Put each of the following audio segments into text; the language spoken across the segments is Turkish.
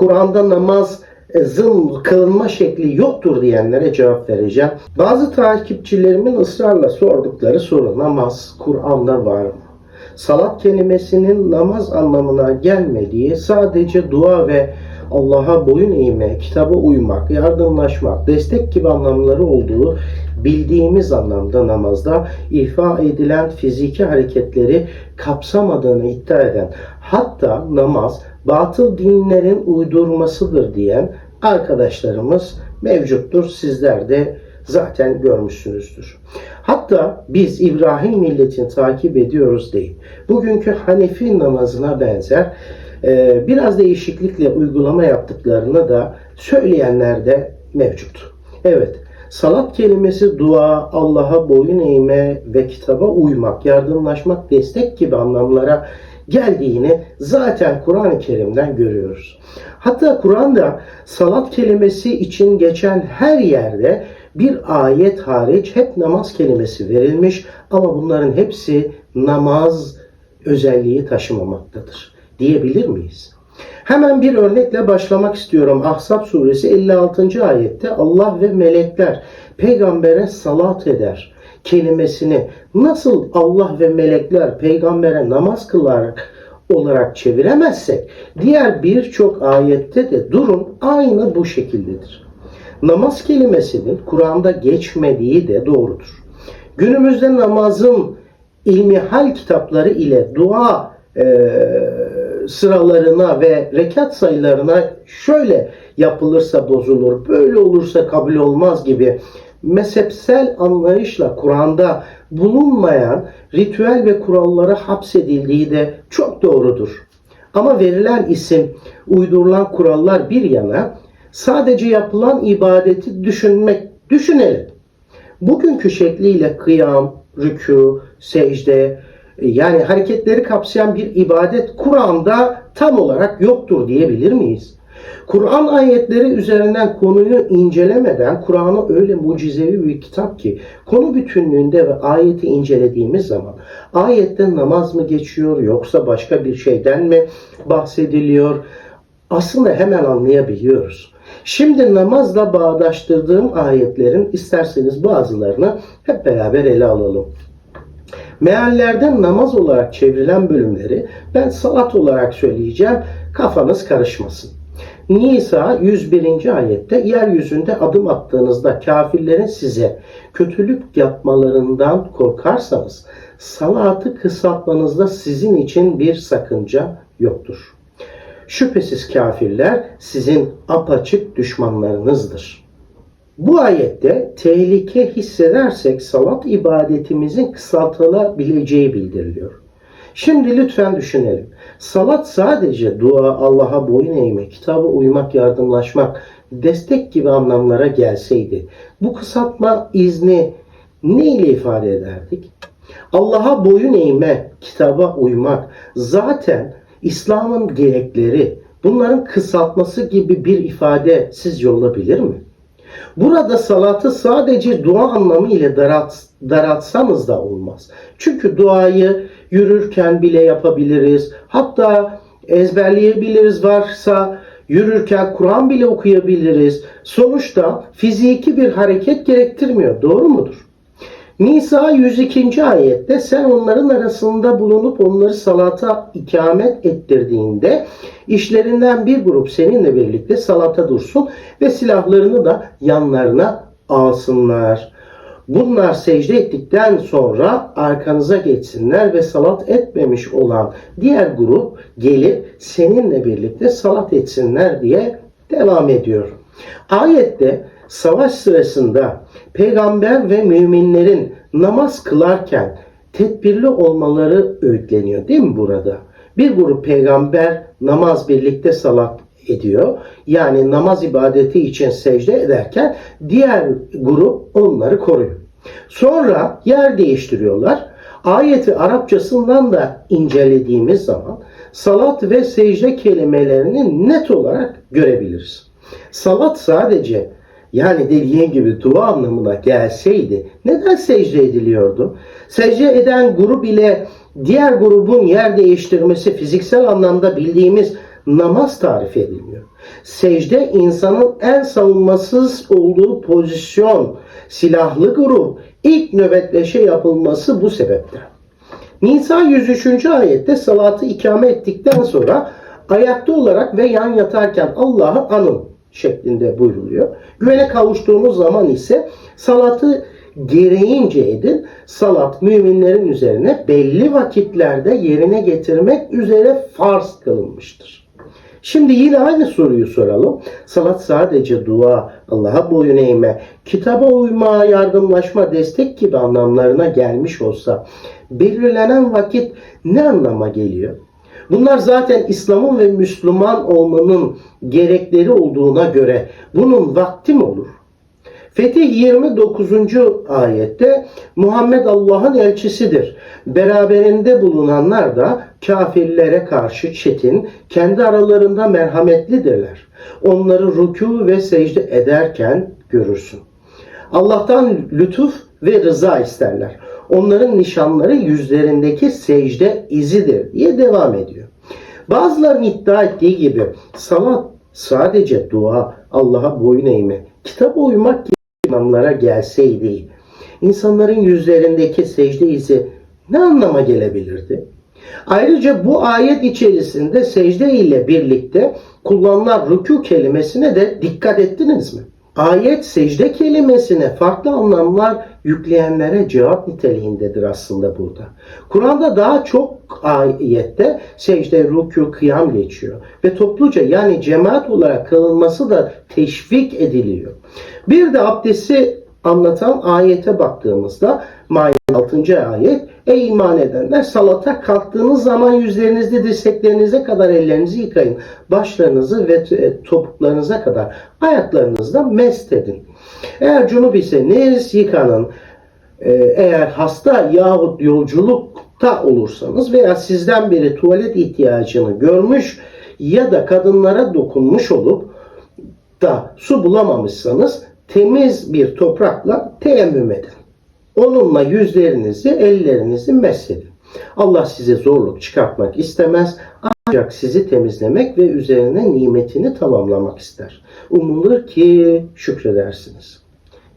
Kur'an'da namazın kılınma şekli yoktur diyenlere cevap vereceğim. Bazı takipçilerimin ısrarla sordukları soru namaz Kur'an'da var mı? Salat kelimesinin namaz anlamına gelmediği sadece dua ve Allah'a boyun eğme, kitaba uymak, yardımlaşmak, destek gibi anlamları olduğu bildiğimiz anlamda namazda ifa edilen fiziki hareketleri kapsamadığını iddia eden, hatta namaz batıl dinlerin uydurmasıdır diyen arkadaşlarımız mevcuttur. Sizler de zaten görmüşsünüzdür. Hatta biz İbrahim milletini takip ediyoruz değil. Bugünkü Hanefi namazına benzer e, biraz değişiklikle uygulama yaptıklarını da söyleyenler de mevcut. Evet, salat kelimesi dua, Allah'a boyun eğme ve kitaba uymak, yardımlaşmak, destek gibi anlamlara geldiğini zaten Kur'an-ı Kerim'den görüyoruz. Hatta Kur'an'da salat kelimesi için geçen her yerde bir ayet hariç hep namaz kelimesi verilmiş ama bunların hepsi namaz özelliği taşımamaktadır diyebilir miyiz? Hemen bir örnekle başlamak istiyorum. Ahzab suresi 56. ayette Allah ve melekler peygambere salat eder kelimesini nasıl Allah ve melekler peygambere namaz kılarak olarak çeviremezsek diğer birçok ayette de durum aynı bu şekildedir. Namaz kelimesinin Kur'an'da geçmediği de doğrudur. Günümüzde namazın ilmihal kitapları ile dua e, sıralarına ve rekat sayılarına şöyle yapılırsa bozulur, böyle olursa kabul olmaz gibi mezhepsel anlayışla Kur'an'da bulunmayan ritüel ve kurallara hapsedildiği de çok doğrudur. Ama verilen isim, uydurulan kurallar bir yana sadece yapılan ibadeti düşünmek, düşünelim. Bugünkü şekliyle kıyam, rükû, secde, yani hareketleri kapsayan bir ibadet Kur'an'da tam olarak yoktur diyebilir miyiz? Kur'an ayetleri üzerinden konuyu incelemeden Kur'an'ı öyle mucizevi bir kitap ki konu bütünlüğünde ve ayeti incelediğimiz zaman ayette namaz mı geçiyor yoksa başka bir şeyden mi bahsediliyor? Aslında hemen anlayabiliyoruz. Şimdi namazla bağdaştırdığım ayetlerin isterseniz bazılarını hep beraber ele alalım. Meallerden namaz olarak çevrilen bölümleri ben salat olarak söyleyeceğim. Kafanız karışmasın. Nisa 101. ayette yeryüzünde adım attığınızda kafirlerin size kötülük yapmalarından korkarsanız salatı kısaltmanızda sizin için bir sakınca yoktur. Şüphesiz kafirler sizin apaçık düşmanlarınızdır. Bu ayette tehlike hissedersek salat ibadetimizin kısaltılabileceği bildiriliyor. Şimdi lütfen düşünelim. Salat sadece dua, Allah'a boyun eğmek, kitaba uymak, yardımlaşmak, destek gibi anlamlara gelseydi bu kısaltma izni ne ile ifade ederdik? Allah'a boyun eğme, kitaba uymak zaten İslam'ın gerekleri, bunların kısaltması gibi bir ifade sizce olabilir mi? Burada salatı sadece dua anlamı ile darat, daratsanız da olmaz. Çünkü duayı yürürken bile yapabiliriz. Hatta ezberleyebiliriz varsa yürürken Kur'an bile okuyabiliriz. Sonuçta fiziki bir hareket gerektirmiyor. Doğru mudur? Nisa 102. ayette sen onların arasında bulunup onları salata ikamet ettirdiğinde işlerinden bir grup seninle birlikte salata dursun ve silahlarını da yanlarına alsınlar. Bunlar secde ettikten sonra arkanıza geçsinler ve salat etmemiş olan diğer grup gelip seninle birlikte salat etsinler diye devam ediyor. Ayette savaş sırasında peygamber ve müminlerin namaz kılarken tedbirli olmaları öğütleniyor değil mi burada? Bir grup peygamber namaz birlikte salat ediyor. Yani namaz ibadeti için secde ederken diğer grup onları koruyor. Sonra yer değiştiriyorlar. Ayeti Arapçasından da incelediğimiz zaman salat ve secde kelimelerini net olarak görebiliriz. Salat sadece yani dediğin gibi dua anlamına gelseydi neden secde ediliyordu? Secde eden grup ile diğer grubun yer değiştirmesi fiziksel anlamda bildiğimiz namaz tarif ediliyor. Secde insanın en savunmasız olduğu pozisyon, silahlı grup ilk nöbetleşe yapılması bu sebepten. Nisa 103. ayette salatı ikame ettikten sonra ayakta olarak ve yan yatarken Allah'ı anın şeklinde buyruluyor. Güvene kavuştuğunuz zaman ise salatı gereğince edin. Salat müminlerin üzerine belli vakitlerde yerine getirmek üzere farz kılınmıştır. Şimdi yine aynı soruyu soralım. Salat sadece dua, Allah'a boyun eğme, kitaba uyma, yardımlaşma, destek gibi anlamlarına gelmiş olsa belirlenen vakit ne anlama geliyor? Bunlar zaten İslam'ın ve Müslüman olmanın gerekleri olduğuna göre bunun vakti mi olur? Fetih 29. ayette Muhammed Allah'ın elçisidir. Beraberinde bulunanlar da kafirlere karşı çetin, kendi aralarında merhametlidirler. Onları rükû ve secde ederken görürsün. Allah'tan lütuf ve rıza isterler. Onların nişanları yüzlerindeki secde izidir diye devam ediyor. Bazılarının iddia ettiği gibi salat sadece dua, Allah'a boyun eğme, kitaba uymak gibi anlamlara gelseydi, insanların yüzlerindeki secde izi ne anlama gelebilirdi? Ayrıca bu ayet içerisinde secde ile birlikte kullanılan rükû kelimesine de dikkat ettiniz mi? Ayet secde kelimesine farklı anlamlar yükleyenlere cevap niteliğindedir aslında burada. Kur'an'da daha çok ayette secde, rükû, kıyam geçiyor. Ve topluca yani cemaat olarak kılınması da teşvik ediliyor. Bir de abdesti anlatan ayete baktığımızda 6. ayet Ey iman edenler salata kalktığınız zaman yüzlerinizde dirseklerinize kadar ellerinizi yıkayın. Başlarınızı ve e, topuklarınıza kadar ayaklarınızda mest edin. Eğer cunup iseniz yıkanın. Ee, Eğer hasta yahut yolculukta olursanız veya sizden biri tuvalet ihtiyacını görmüş ya da kadınlara dokunmuş olup da su bulamamışsanız temiz bir toprakla teyemmüm edin. Onunla yüzlerinizi, ellerinizi mesedin. Allah size zorluk çıkartmak istemez. Ancak sizi temizlemek ve üzerine nimetini tamamlamak ister. Umulur ki şükredersiniz.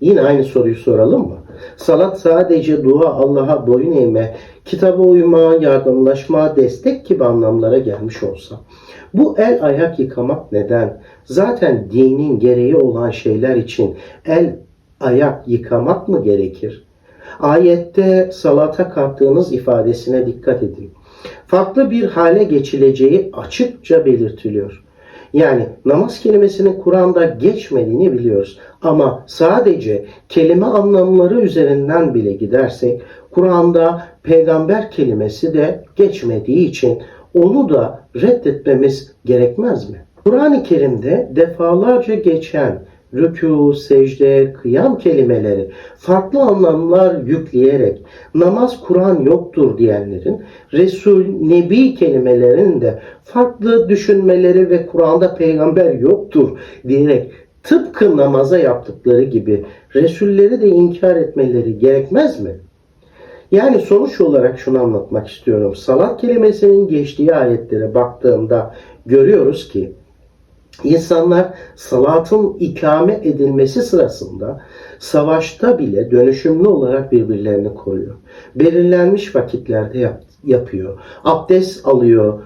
Yine aynı soruyu soralım mı? Salat sadece dua, Allah'a boyun eğme, kitaba uyma, yardımlaşma, destek gibi anlamlara gelmiş olsa. Bu el ayak yıkamak neden? Zaten dinin gereği olan şeyler için el ayak yıkamak mı gerekir? Ayette salata kalktığınız ifadesine dikkat edin. Farklı bir hale geçileceği açıkça belirtiliyor. Yani namaz kelimesinin Kur'an'da geçmediğini biliyoruz. Ama sadece kelime anlamları üzerinden bile gidersek Kur'an'da peygamber kelimesi de geçmediği için onu da reddetmemiz gerekmez mi? Kur'an-ı Kerim'de defalarca geçen rükû, secde, kıyam kelimeleri farklı anlamlar yükleyerek namaz Kur'an yoktur diyenlerin Resul, Nebi kelimelerinin de farklı düşünmeleri ve Kur'an'da peygamber yoktur diyerek tıpkı namaza yaptıkları gibi Resulleri de inkar etmeleri gerekmez mi? Yani sonuç olarak şunu anlatmak istiyorum. Salat kelimesinin geçtiği ayetlere baktığımda görüyoruz ki İnsanlar salatın ikame edilmesi sırasında savaşta bile dönüşümlü olarak birbirlerini koruyor. Belirlenmiş vakitlerde yap- yapıyor. Abdest alıyor.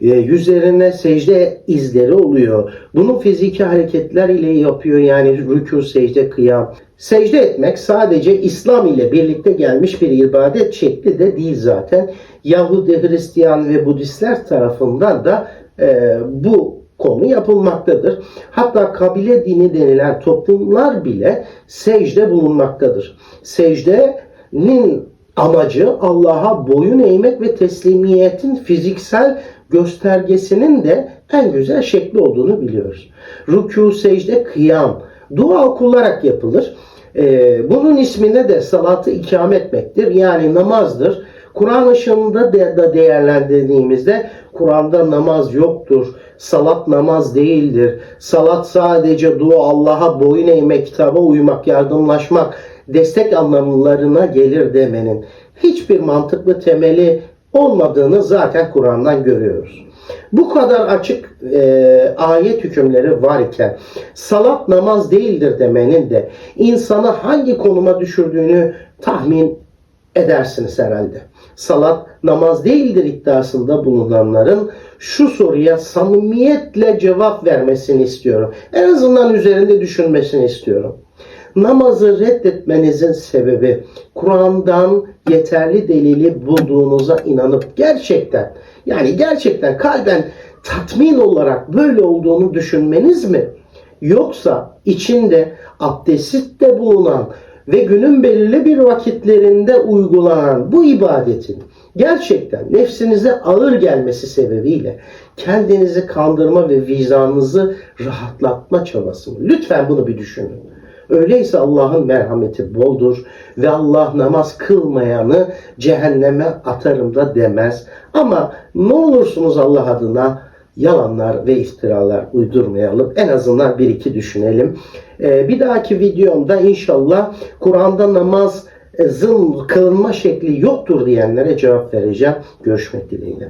e, Yüzlerine secde izleri oluyor. Bunu fiziki hareketler ile yapıyor. Yani rükû, secde, kıyam. Secde etmek sadece İslam ile birlikte gelmiş bir ibadet şekli de değil zaten. Yahudi, Hristiyan ve Budistler tarafından da e, bu konu yapılmaktadır. Hatta kabile dini denilen toplumlar bile secde bulunmaktadır. Secdenin amacı Allah'a boyun eğmek ve teslimiyetin fiziksel göstergesinin de en güzel şekli olduğunu biliyoruz. Rükû, secde, kıyam dua okularak yapılır. Ee, bunun ismine de salatı ikame etmektir. Yani namazdır. Kur'an ışığında da değerlendirdiğimizde Kur'an'da namaz yoktur. Salat namaz değildir. Salat sadece dua, Allah'a boyun eğmek, kitaba uymak, yardımlaşmak, destek anlamlarına gelir demenin hiçbir mantıklı temeli olmadığını zaten Kur'an'dan görüyoruz. Bu kadar açık e, ayet hükümleri var iken salat namaz değildir demenin de insanı hangi konuma düşürdüğünü tahmin edersiniz herhalde. Salat namaz değildir iddiasında bulunanların şu soruya samimiyetle cevap vermesini istiyorum. En azından üzerinde düşünmesini istiyorum. Namazı reddetmenizin sebebi Kur'an'dan yeterli delili bulduğunuza inanıp gerçekten yani gerçekten kalben tatmin olarak böyle olduğunu düşünmeniz mi? Yoksa içinde abdestte bulunan ve günün belirli bir vakitlerinde uygulanan bu ibadetin gerçekten nefsinize ağır gelmesi sebebiyle kendinizi kandırma ve vicdanınızı rahatlatma çabası mı? Lütfen bunu bir düşünün. Öyleyse Allah'ın merhameti boldur ve Allah namaz kılmayanı cehenneme atarım da demez. Ama ne olursunuz Allah adına yalanlar ve iftiralar uydurmayalım. En azından bir iki düşünelim. Ee, bir dahaki videomda inşallah Kur'an'da namazın kılınma şekli yoktur diyenlere cevap vereceğim. Görüşmek dileğiyle.